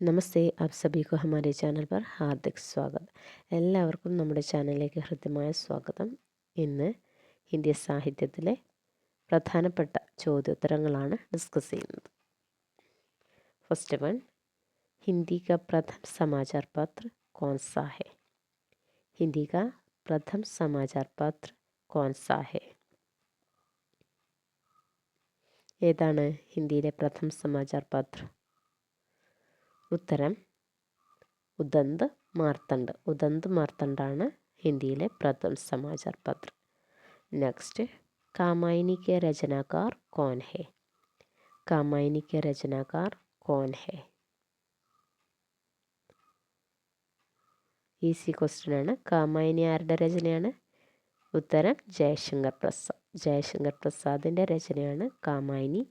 നമസ്തേ app സഭി കോ ഹമാരെ channel പർ ഹാർദിക് സ്വാഗത് എല്ലാവർക്കും നമ്മുടെ ചാനലിലേക്ക് ഹൃദ്യമായ സ്വാഗതം ഇന്ന് ഹിന്ദി സാഹിത്യത്തിലെ പ്രധാനപ്പെട്ട ചോദ്യോത്തരങ്ങളാണ് ഡിസ്കസ് ചെയ്യുന്നത് ഫസ്റ്റ് വൺ ഹിന്ദി का प्रथम समाचार पत्र कौन सा है हिंदी का प्रथम समाचार पत्र कौन सा है ഏതാണ് ഹിന്ദിയിലെ പ്രഥം സമാചാർ പത്ര ഉത്തരം ഉദന്ത് മാർത്തണ്ട് ഉദന്ത് മാർത്തണ്ടാണ് ഹിന്ദിയിലെ പ്രഥം സമാചാർ പത്ര. നെക്സ്റ്റ് കാമായിനി കെ രചനാകാർ കോൻ ഹെ. കാമായിനി രചനാകാർ കോൻ ഹെ. ഈസി ക്വസ്റ്റ്യൻ ആണ്. കാമായിനി ആരുടെ രചനയാണ്? ഉത്തരം ജയശങ്കർ പ്രസാദ്. ജയശങ്കർ പ്രസാദിന്റെ രചനയാണ് കാമായിനി.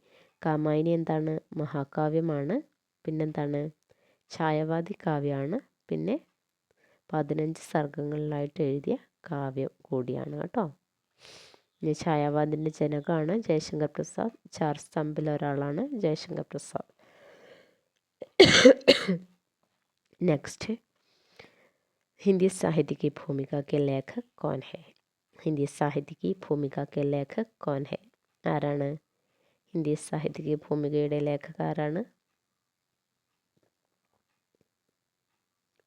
കാമായിനി എന്താണ്? മഹാകാവ്യമാണ്. പിന്നെന്താണ്? ഛായവാദി കാവ്യമാണ് പിന്നെ പതിനഞ്ച് സർഗങ്ങളിലായിട്ട് എഴുതിയ കാവ്യം കൂടിയാണ് കേട്ടോ ഇനി ഛായാവാദിൻ്റെ ജനകമാണ് ജയശങ്കർ പ്രസാദ് ചാർ സ്തംഭിൽ ഒരാളാണ് ജയശങ്കർ പ്രസാദ് നെക്സ്റ്റ് हिंदी साहित्य की भूमिका के लेखक कौन है ഹിന്ദി സാഹിത്യ की ഭൂമിക के लेखक कौन है ആരാണ് ഹിന്ദി സാഹിത്യ की ഭൂമികയുടെ ലേഖക ആരാണ്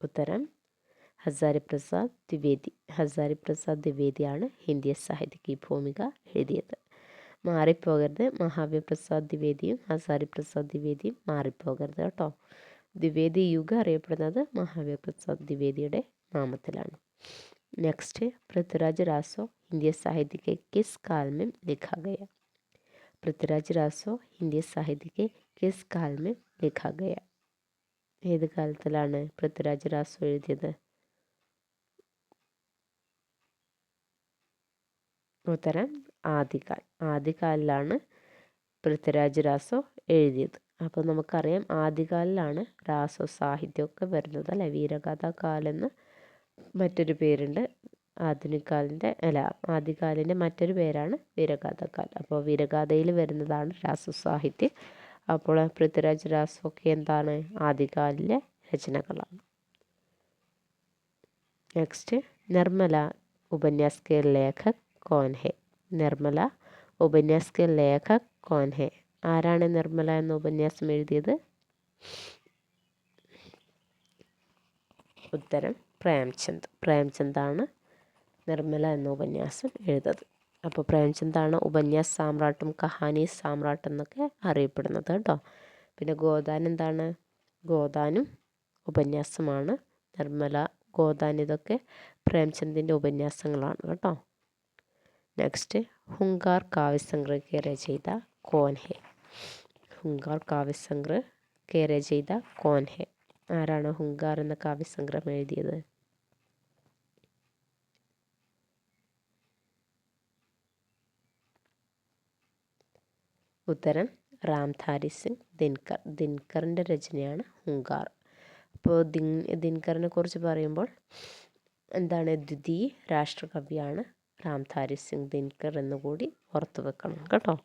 ഉത്തരം ഹസാരി പ്രസാദ് ദ്വിവേദി ഹസാരി പ്രസാദ് ദ്വിവേദിയാണ് ഹിന്ദി സാഹിത്യ की ഭൂമിക എഴുതിയത് മാറിപ്പോകരുത് മഹാവ്യ പ്രസാദ് ദ്വിവേദിയും ഹസാരി പ്രസാദ് ദ്വിവേദിയും മാറിപ്പോകരുത് കേട്ടോ ദ്വിവേദി യുഗം അറിയപ്പെടുന്നത് മഹാവ്യ പ്രസാദ് ദ്വിവേദിയുടെ നാമത്തിലാണ് നെക്സ്റ്റ് പൃഥ്വിരാജ് രാസോ ഹിന്ദി സാഹിത്യ के किस काल में लिखा गया പൃഥ്വിരാജ് രാസോ ഹിന്ദി സാഹിത്യ के किस काल में लिखा गया ഏത് കാലത്തിലാണ് പൃഥ്വിരാജ് രാസോ എഴുതിയത്? ഉത്തരം ആദികാൽ ആദികാലിലാണ് പൃഥ്വിരാജ് രാസോ എഴുതിയത്. അപ്പോൾ നമുക്കറിയാം ആദ്യകാലിലാണ് രാസോ സാഹിത്യമൊക്കെ വരുന്നത് അല്ലെ? വീരകഥാകാലെന്ന് മറ്റൊരു പേരുണ്ട്. ആധുനികാലിന്റെ അല്ല ആദ്യകാലിന്റെ മറ്റൊരു പേരാണ് വീരഗാഥക്കാൽ അപ്പോൾ വീരഗാഥയിൽ വരുന്നതാണ് രാസോ സാഹിത്യം. അപ്പോൾ പൃഥ്വിരാജ് രാസൊക്കെ എന്താണ് ആദ്യകാലിലെ രചനകളാണ്. നെക്സ്റ്റ് നിർമ്മല ഉപന്യാസ് കെ ലേഖക് കോൻ ഹെ നിർമ്മല ഉപന്യാസ് കെ ലേഖക് കോൻഹെ. ആരാണ് നിർമ്മല എന്ന ഉപന്യാസം എഴുതിയത്? ഉത്തരം പ്രേംചന്ദ്. പ്രേംചന്ദാണ് നിർമ്മല എന്ന ഉപന്യാസം എഴുതത്. അപ്പോൾ പ്രേംചന്ദാണ് ഉപന്യാസ് സാമ്രാട്ടും കഹാനി സാമ്രാട്ട് എന്നൊക്കെ അറിയപ്പെടുന്നത് കേട്ടോ. പിന്നെ ഗോദാൻ എന്താണ്? ഗോദാനും ഉപന്യാസമാണ്. നിർമ്മല ഗോദാൻ ഇതൊക്കെ പ്രേംചന്ദിന്റെ ഉപന്യാസങ്ങളാണ് കേട്ടോ. നെക്സ്റ്റ് ഹുങ്കാർ കാവ്യസംഗ്രഹ രചയിത കോൻഹെ. ഹുങ്കാർ കാവ്യസംഗ്രഹ രചയിത കോൻഹെ. ആരാണ് ഹുങ്കാർ എന്ന കാവ്യസംഗ്രഹം എഴുതിയത്? ഉത്തരം റാംധാരി സിംഗ് ദിൻകർ ദിൻകറിന്റെ രചനയാണ് ഹുങ്കാർ. അപ്പോൾ ദിൻ ദിൻകറിനെ കുറിച്ച് പറയുമ്പോൾ എന്താണ് ദ്വിതീയ രാഷ്ട്രകവിയാണ് റാംധാരി സിംഗ് ദിൻകർ എന്നുകൂടി ഓർത്തു വെക്കണം കേട്ടോ.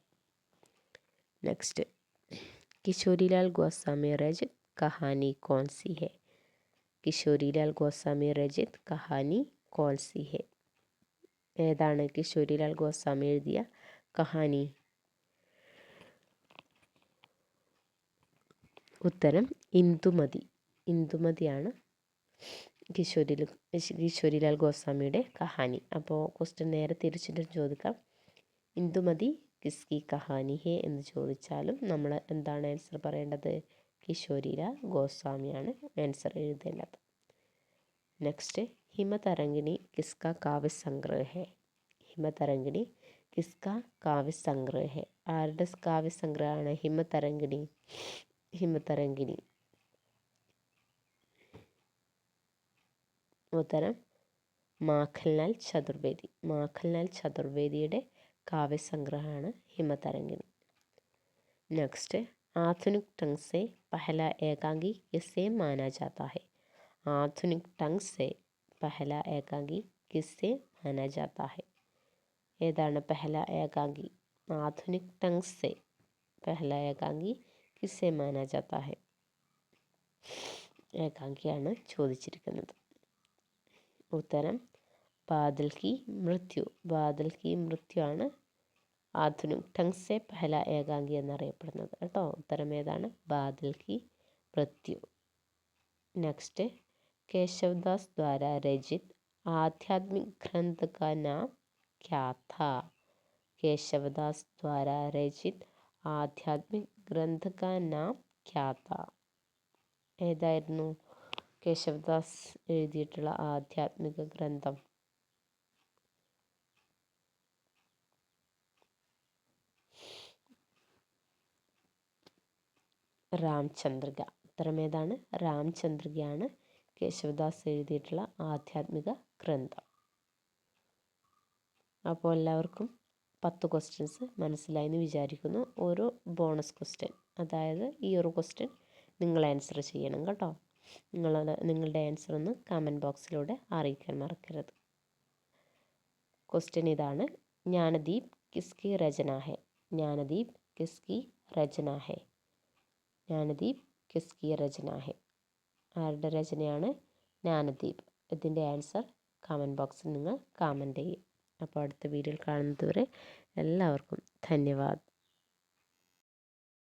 നെക്സ്റ്റ് കിശോരിലാൽ ഗോസ്വാമി രചിത് കഹാനി കോൺ സി ഹെ. കിശോരിലാൽ ഗോസ്വാമി രചിത് കഹാനി കോൺ സി ഹെ. ഏതാണ് കിശോരിലാൽ ഗോസ്വാമി എഴുതിയ കഹാനി? ഉത്തരം ഇന്ദുമതി. ഇന്ദുമതിയാണ് കിശോരി കിശോരിലാൽ ഗോസ്വാമിയുടെ കഹാനി. അപ്പോൾ ക്വസ്റ്റ്യൻ നേരെ തിരിച്ചിട്ട് ചോദിക്കാം. ഇന്ദുമതി കിസ്കി കഹാനി ഹേ എന്ന് ചോദിച്ചാലും നമ്മൾ എന്താണ് ആൻസർ പറയേണ്ടത്? കിശോരിലാൽ ഗോസ്വാമിയാണ് ആൻസർ എഴുതേണ്ടത്. നെക്സ്റ്റ് ഹിമതരംഗിണി കിസ്ക കാവ്യസംഗ്രഹ. ഹേ ഹിമതരംഗിണി കിസ്ക കാവ്യസംഗ്രഹ. ഹേ ആരുടെ കാവ്യസംഗ്രഹമാണ് ഹിമതരംഗിണി? ഹിമതരംഗിണി ഉത്തരം മാഖൽലാൽ ചതുർവേദി മാഖൽലാൽ ചതുർവേദിയുടെ കാവ്യസംഗ്രഹമാണ് ഹിമതരംഗിണി നെക്സ്റ്റ് आधुनिक ढंग से पहला एकांगी किसे माना जाता है आधुनिक ढंग से पहला एकांगी किसे माना जाता है ഏതാണ് പെഹല ഏകാംഗി ആധുനിക് ടങ് സെ പെഹല ഏകാംഗി കിസെ माना जाता है ഏകാംഗിയാണ് ചോദിച്ചിരിക്കുന്നത്. ഉത്തരം ബാദൽ കി മൃത്യു. ബാദൽ കി മൃത്യു ആണ് ആധുനിക് ടങ്സെ പഹല ഏകാംഗി എന്നറിയപ്പെടുന്നത്. കേട്ടോ? ഉത്തരം ഏതാണ്? ബാദൽ കി മൃത്യു. നെക്സ്റ്റ് കേശവദാസ് ദ്വാര രചിത്. ആധ്യാത്മിക് ഗ്രന്ഥ കാ നാം ക്യാ കേശവദാസ് ദ്വാര രചിത്. ആധ്യാത്മിക് ഗ്രന്ഥ കാ നാം ക്യാ था ഏതായിരുന്നു? കേശവദാസ് എഴുതിയിട്ടുള്ള ആധ്യാത്മിക ഗ്രന്ഥം. രാംചന്ദ്രിക. ഉത്തരമേതാണ്? രാംചന്ദ്രികയാണ് കേശവദാസ് എഴുതിയിട്ടുള്ള ആധ്യാത്മിക ഗ്രന്ഥം. അപ്പോൾ എല്ലാവർക്കും പത്ത് ക്വസ്റ്റ്യൻസ് മനസ്സിലായി എന്ന് വിചാരിക്കുന്നു. ഓരോ ബോണസ് ക്വസ്റ്റ്യൻ അതായത് ഈ ഒരു ക്വസ്റ്റ്യൻ നിങ്ങൾ ആൻസർ ചെയ്യണം കേട്ടോ. നിങ്ങളുടെ നിങ്ങളുടെ ആൻസർ ഒന്ന് കമന്റ് ബോക്സിലൂടെ അറിയിക്കാൻ മറക്കരുത്. ക്വസ്റ്റ്യൻ ഇതാണ്. ജ്ഞാനദീപ് കിസ്കി രചന ഹെ ജ്ഞാനദീപ് കിസ്കി രചന ഹെ ജ്ഞാനദീപ് കിസ്കി രചന ഹെ ആരുടെ രചനയാണ്? ജ്ഞാനദീപ്. ഇതിന്റെ ആൻസർ കമന്റ് ബോക്സിൽ നിങ്ങൾ കമന്റ് ചെയ്യും. അപ്പോൾ അടുത്ത വീഡിയോയിൽ കാണുന്നതുവരെ എല്ലാവർക്കും ധന്യവാദ്.